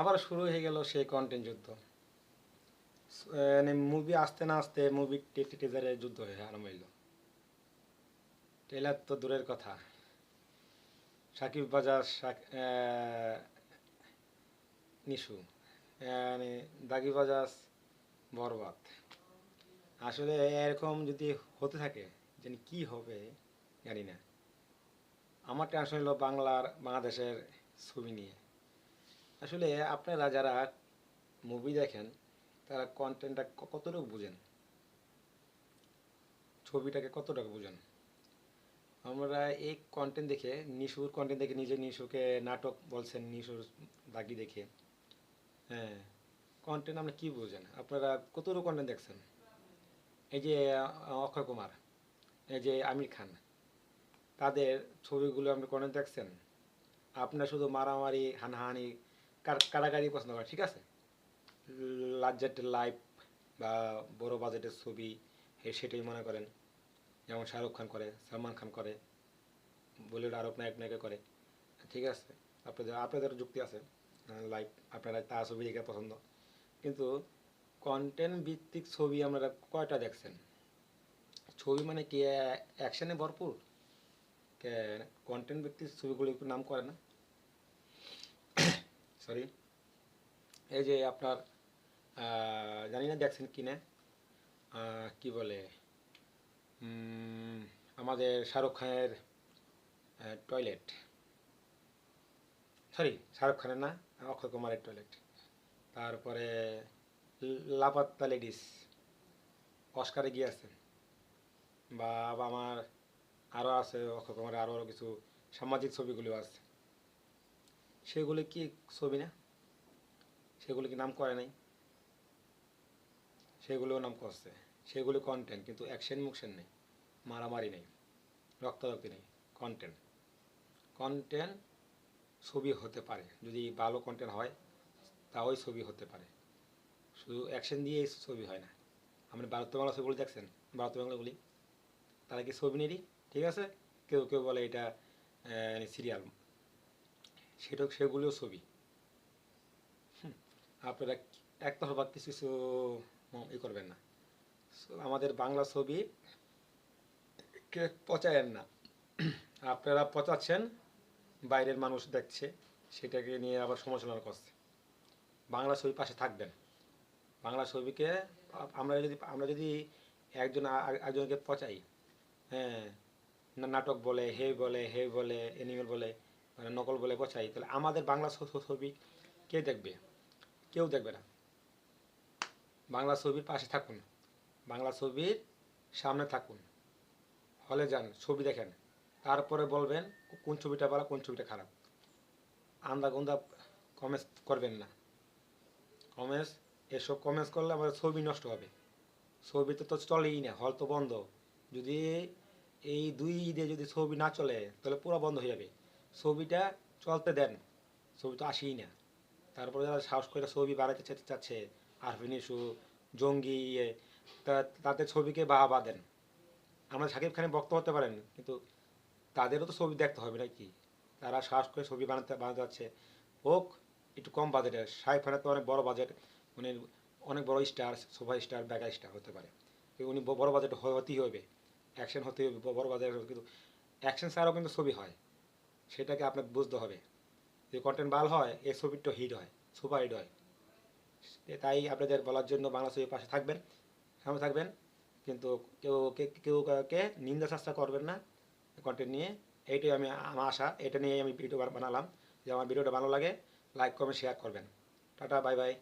আবার শুরু হয়ে গেল সেই কন্টেন্ট যুদ্ধ। মানে মুভি আসতে না আসতে মুভি টিজারে যুদ্ধ হয়ে আরম্ভ হইল। ট্রেলার তো দূরের কথা। সাকিব বাজার নিশু মানে দাগি বাজাজ বরবাদ। আসলে এরকম যদি হতে থাকে জানি কি হবে জানি না। আমার টেনশন হলো বাংলার, বাংলাদেশের ছবি নিয়ে। আসলে আপনারা যারা মুভি দেখেন, তারা কন্টেন্টটা কতটুকু বুঝেন? ছবিটাকে কতটুকু বুঝেন? আমরা এই কন্টেন্ট দেখে, নিশুর কন্টেন্ট দেখে নিজে নিশুকে নাটক বলছেন, নিশুর দাগি দেখে হ্যাঁ কন্টেন্ট আপনি কি বুঝেন? আপনারা কতটুকু কন্টেন্ট দেখছেন? এই যে অক্ষয় কুমার, এই যে আমির খান, তাদের ছবিগুলো আপনি কন্টেন্ট দেখছেন? আপনার শুধু মারামারি, হানাহানি কারাগারি পছন্দ করে, ঠিক আছে? লাজ্জাটের লাইফ বা বড় বাজেটের ছবি সেটাই মনে করেন। যেমন শাহরুখ খান করে, সালমান খান করে, বলিউড আরব নায়ক নায়িকা করে, ঠিক আছে? আপনাদের আপনাদের যুক্তি আছে লাইক আপনারা তা ছবি দেখে পছন্দ। কিন্তু কন্টেন্ট ভিত্তিক ছবি আপনারা কয়টা দেখছেন? ছবি মানে কি অ্যাকশানে ভরপুর? কন্টেন্ট ভিত্তিক ছবিগুলো একটু নাম করে না। সরি এই যে আপনার জানি না দেখছেন কি না কি বলে? আমাদের শাহরুখ খানের টয়লেট সরি শাহরুখ খানের না? অক্ষয় কুমারের টয়লেট তারপরে লাপাত্তা লেডিস অস্কারে গিয়েছেন। বা বা আমার আরও আছে, অক্ষয় কুমারের আরও আরও কিছু সামাজিক ছবিগুলো আছে। সেগুলি কি ছবি না? সেগুলো কি নাম করে নাই? সেগুলোও নাম করছে সেগুলো কন্টেন্ট কিন্তু অ্যাকশন মুকশন নেই, মারামারি নেই, রক্তারক্তি নেই কন্টেন্ট কন্টেন্ট ছবি হতে পারে, যদি ভালো কন্টেন্ট হয় তাওই ছবি হতে পারে। শুধু অ্যাকশন দিয়েই ছবি হয় না। আপনি ভারত বাংলা ছবিগুলো দেখছেন? ভারত বাংলাগুলি তারা কি ছবি নেই ঠিক আছে? কেউ কেউ বলে এটা সিরিয়াল সেটা সেগুলোও ছবি। আপনারা একতরফা কিছু কিছু ই করবেন না। আমাদের বাংলা ছবি কে পচায়েন না। আপনারা পচাচ্ছেন, বাইরের মানুষ দেখছে, সেটাকে নিয়ে আবার সমালোচনা করছে। বাংলা ছবি পাশে থাকবেন। বাংলা ছবিকে আমরা যদি আমরা যদি একজন একজনকে পচাই হ্যাঁ নাটক বলে হে বলে হে বলে এনিমেল বলে মানে নকল বলে পচাই তাহলে আমাদের বাংলা ছবি কে দেখবে? কেউ দেখবে না। বাংলা ছবির পাশে থাকুন। বাংলা ছবির সামনে থাকুন। হলে যান, ছবি দেখেন। তারপরে বলবেন, কোন ছবিটা ভালো, কোন ছবিটা খারাপ। আন্দা গুন্দা কমেন্টস করবেন না। কমেন্টস এসব কমেন্টস করলে আমাদের ছবি নষ্ট হবে। ছবিতে তো চলেই না, হল তো বন্ধ। যদি এই দুই ঈদে যদি ছবি না চলে, তাহলে পুরো বন্ধ হয়ে যাবে। ছবিটা চলতে দেন। ছবি তো আসেই না। তারপরে যারা সাহস করে ছবি বাড়াতে চাচ্ছে, আরফিন ইস্যু জঙ্গি ইয়ে তা- তাদের ছবিকে বাহা বা দেন। আমরা সাকিব খানের বক্ত হতে পারেন, কিন্তু তাদেরও তো ছবি দেখতে হবে নাকি? তারা সাহস করে ছবি বানাতে বানাতে যাচ্ছে। হোক, একটু কম বাজেটে। সাহেব খানের তো অনেক বড় বাজেট। উনি অনেক বড় star, super star bigger star হতে পারে। উনি বড় বাজেট হতেই হবে। অ্যাকশন হতেই হবে বড় বাজেট কিন্তু অ্যাকশন ছাড়াও কিন্তু ছবি হয়। সেটাকে আপনাকে বুঝতে হবে। যে কন্টেন্ট ভালো হয় এই ছবিটা হিট হয় সুপার হিট হয়। এ তাই আপনাদের বলার জন্য বাংলা ছবির পাশে থাকবেন, সামনে থাকবেন। কিন্তু কেউ কেউ কে নিন্দা চেষ্টা করবেন না কন্টেন্ট নিয়ে। এইটাই আমি, আমার আশা, এটা নিয়ে আমি ভিডিও বানালাম। যে আমার ভিডিওটা ভালো লাগে লাইক কমেন্ট শেয়ার করবেন। Tata bye bye